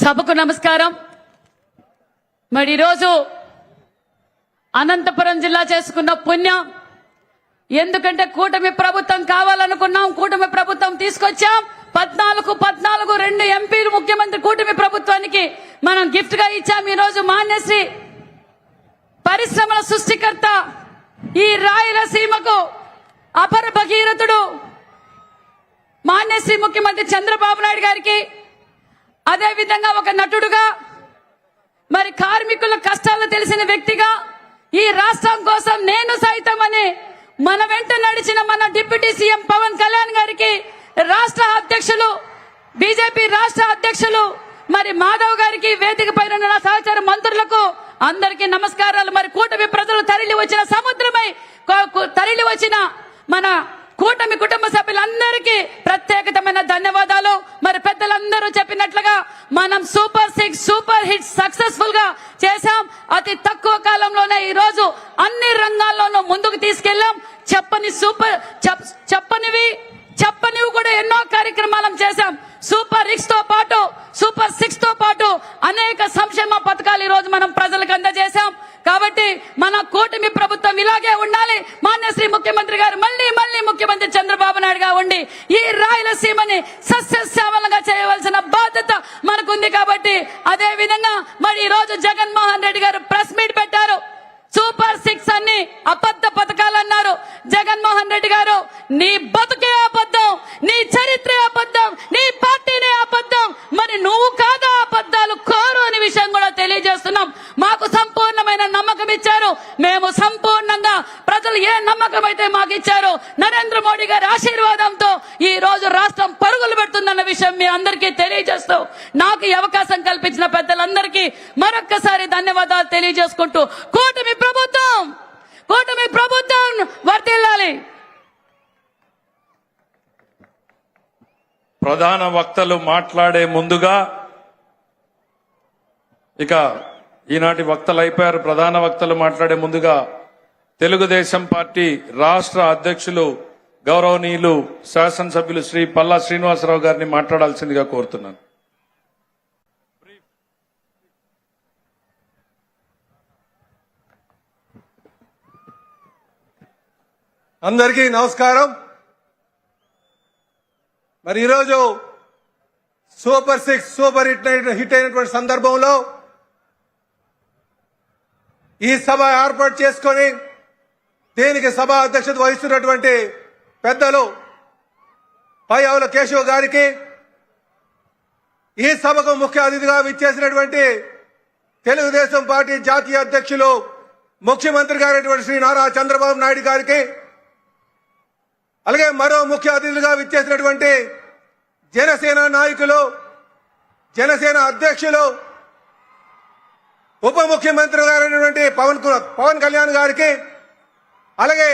సభకు నమస్కారం. మరి ఈరోజు అనంతపురం జిల్లా చేసుకున్న పుణ్యం. ఎందుకంటే కూటమి ప్రభుత్వం కావాలనుకున్నాం కూటమి ప్రభుత్వం తీసుకొచ్చాం. పద్నాలుగు పద్నాలుగు రెండు ఎంపీలు ముఖ్యమంత్రి కూటమి ప్రభుత్వానికి మనం గిఫ్ట్గా ఇచ్చాం ఈ రోజు మాన్యశ్రీ. పరిశ్రమల సృష్టికర్త ఈ రాయలసీమకు అపర భగీరథుడు మాన్యశ్రీ ముఖ్యమంత్రి చంద్రబాబు నాయుడు గారికి అదే విధంగా ఒక నటుడుగా మరి కార్మికుల కష్టాలు తెలిసిన వ్యక్తిగా ఈ రాష్ట్రం కోసం నేను సైతం అని మన వెంట నడిచిన మన డిప్యూటీ సీఎం పవన్ కళ్యాణ్ గారికి రాష్ట్ర అధ్యక్షులు బీజేపీ రాష్ట్ర అధ్యక్షులు మరి మాధవ్ గారికి వేదిక పైన ఉన్న నా సహచర మంత్రులకు అందరికీ నమస్కారాలు. మరి కూటమి ప్రజలు తరలి వచ్చిన సముద్రమై తరలి వచ్చిన మన కూటమి కుటుంబ సభ్యులందరికీ ప్రత్యేకతమైన ధన్యవాదాలు. గారు చెప్పినట్లుగా మనం సూపర్ సిక్స్ సూపర్ హిట్ సక్సెస్ఫుల్గా చేశాం. అతి తక్కువ కాలంలోనే ఈ రోజు అన్ని రంగాల్లోనూ ముందుకు తీసుకెళ్ళాం. చెప్పని సూపర్ చెప్పని చెప్పనివి చెప్పనివి కూడా ఎన్నో కార్యక్రమాలను చేశాం సూపర్ రిక్స్తో పాటు సూపర్ సిక్స్తో పాటు అనేక సంక్షేమ పథకాలు ఈ రోజు మనం ప్రజలకు అందజేశాం కాబట్టి మన కూటమి ప్రభుత్వం ఇలాగే ఉండాలి శ్రీ ముఖ్యమంత్రి గారు మళ్ళీ మళ్ళీ ముఖ్యమంత్రి చంద్రబాబు నాయుడుగా ఉండి ఈ రాయలసీమని సస్యశ్యామలంగా చేయవలసిన బాధ్యత మనకుంది కాబట్టి అదే విధంగా మరి ఈ రోజు జగన్మోహన్ రెడ్డి గారు ప్రెస్ మీట్ పెట్టారు. సూపర్ సిక్స్ అన్ని అబద్ధ పథకాలు అన్నారు. జగన్మోహన్ రెడ్డి గారు నీ బతుకే అబద్ధం నీ చరిత్రే అబద్ధం నీ పార్టీనే అబద్ధం మరి నువ్వు కాదా అబద్ధాలు కోరు అనే విషయం కూడా తెలియజేస్తున్నాం. మాకు సంపూర్ణమైన నమ్మకం ఇచ్చారు. మేము సంపూర్ణంగా ప్రజలు ఏ నమ్మకం అయితే మాకు ఇచ్చారో నరేంద్ర మోడీ గారి ఆశీర్వాదంతో ఈ రోజు రాష్ట్రం పరుగులు పెడుతుందన్న విషయం మీ అందరికీ తెలియజేస్తూ నాకు ఈ అవకాశం కల్పించిన పెద్దలందరికీ మరొక్కసారి ధన్యవాదాలు తెలియజేసుకుంటూ కూటమి ప్రభుత్వం కూటమి ప్రభుత్వం వర్తిల్లాలి. ప్రధాన వక్తలు మాట్లాడే ముందుగా ఇక ఈనాటి వక్తలు అయిపోయారు. ప్రధాన వక్తలు మాట్లాడే ముందుగా తెలుగుదేశం పార్టీ రాష్ట్ర అధ్యక్షులు గౌరవనీయులు శాసనసభ్యులు శ్రీ పల్లా శ్రీనివాసరావు గారిని మాట్లాడాల్సిందిగా కోరుతున్నాను. అందరికీ నమస్కారం. మరి ఈరోజు సూపర్ సిక్స్ సూపర్ హిట్ అయిన- హిట్ అయినటువంటి సందర్భంలో ఈ సభ ఏర్పాటు చేసుకొని దీనికి సభ అధ్యక్షత వహిస్తున్నటువంటి పెద్దలు పై ఆవుల కేశవ్ గారికి ఈ సభకు ముఖ్య అతిథిగా విచ్చేసినటువంటి తెలుగుదేశం పార్టీ జాతీయ అధ్యక్షులు ముఖ్యమంత్రి గారైనటువంటి శ్రీ నారా చంద్రబాబు నాయుడు గారికి అలాగే మరో ముఖ్య అతిథులుగా విచ్చేసినటువంటి జనసేన నాయకులు జనసేన అధ్యక్షులు ఉప ముఖ్యమంత్రి గారైనటువంటి పవన్ పవన్ కళ్యాణ్ గారికి అలాగే